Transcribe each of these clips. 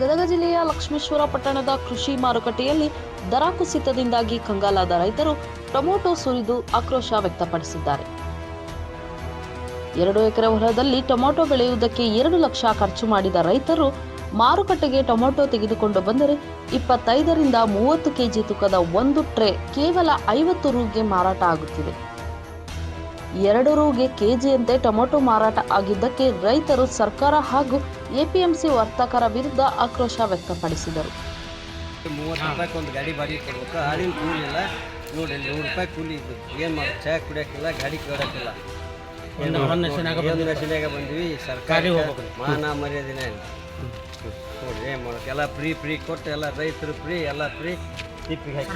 ಗದಗ ಜಿಲ್ಲೆಯ ಲಕ್ಷ್ಮೇಶ್ವರ ಪಟ್ಟಣದ ಕೃಷಿ ಮಾರುಕಟ್ಟೆಯಲ್ಲಿ ದರ ಕುಸಿತದಿಂದಾಗಿ ಕಂಗಾಲಾದ ರೈತರು ಟೊಮೊಟೊ ಸುರಿದು ಆಕ್ರೋಶ ವ್ಯಕ್ತಪಡಿಸಿದ್ದಾರೆ. ಎರಡು ಎಕರೆ ಹೊಲದಲ್ಲಿ ಟೊಮೊಟೊ ಬೆಳೆಯುವುದಕ್ಕೆ ಎರಡು ಲಕ್ಷ ಖರ್ಚು ಮಾಡಿದ ರೈತರು ಮಾರುಕಟ್ಟೆಗೆ ಟೊಮೊಟೊ ತೆಗೆದುಕೊಂಡು ಬಂದರೆ ಇಪ್ಪತ್ತೈದರಿಂದ ಮೂವತ್ತು ಕೆಜಿ ತೂಕದ ಒಂದು ಟ್ರೇ ಕೇವಲ ಐವತ್ತು ರೂಗೆ ಮಾರಾಟ ಆಗುತ್ತಿದೆ. ಎರಡು ರೂಗೆ ಕೆಜಿಯಂತೆ ಟೊಮೊಟೊ ಮಾರಾಟ ಆಗಿದ್ದಕ್ಕೆ ರೈತರು ಸರ್ಕಾರ ಹಾಗೂ ಎಪಿಎಂಸಿ ವರ್ತಕರ ವಿರುದ್ಧ ಆಕ್ರೋಶ ವ್ಯಕ್ತಪಡಿಸಿದರು. ಮೂವತ್ತು ರೂಪಾಯಿಗೆ ಒಂದು ಗಾಡಿ ಬಾಡಿಗೆ ಕೊಡ್ಬೇಕು? ಆಳಿನ ಕೂಲಿ ಇಲ್ಲ. ನೋಡಿ ನೂರು ರೂಪಾಯಿ ಕೂಲಿ ಇದ್ದು. ಏನು ಮಾಡಿ ಚಾ ಕುಡಿಯೋಕ್ಕಿಲ್ಲ ಗಾಡಿ ಕೇಳೋಕ್ಕಿಲ್ಲ. ಒಂದು ನಶಿನಾಗ ಬಂದ್ವಿ. ಸರ್ಕಾರಿ ಮಾನ ಮರ್ಯಾದಿನೇ ಇಲ್ಲ. ನೋಡ್ರಿ ಏನು ಮಾಡೋಕೆ ಎಲ್ಲ ಫ್ರೀ ಫ್ರೀ ಕೊಟ್ಟು ಎಲ್ಲ ರೈತರು ಫ್ರೀ ಎಲ್ಲ ಫ್ರೀ. ತಿಪ್ಪಿಗೆ ಹಾಕಿ.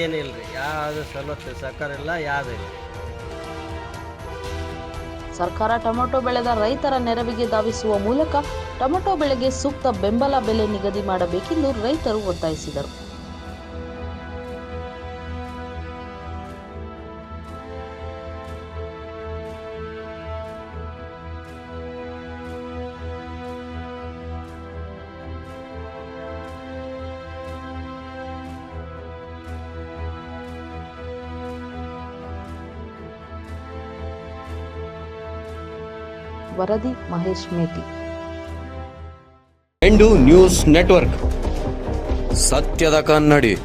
ಏನಿಲ್ಲ ರೀ ಯಾವುದು ಸವಲತ್ತು ಸರ್ಕಾರ ಇಲ್ಲ ಯಾವುದು ಇಲ್ಲ. ಸರ್ಕಾರ ಟೊಮೆಟೊ ಬೆಳೆದ ರೈತರ ನೆರವಿಗೆ ಧಾವಿಸುವ ಮೂಲಕ ಟೊಮೆಟೊ ಬೆಳೆಗೆ ಸೂಕ್ತ ಬೆಂಬಲ ಬೆಲೆ ನಿಗದಿ ಮಾಡಬೇಕೆಂದು ರೈತರು ಒತ್ತಾಯಿಸಿದರು. ವರದಿ ಮಹೇಶ್ ಮೇಟಿ. ಎಂಡು ನ್ಯೂಸ್ ನೆಟ್ವರ್ಕ್. ಸತ್ಯದ ಕನ್ನಡಿ.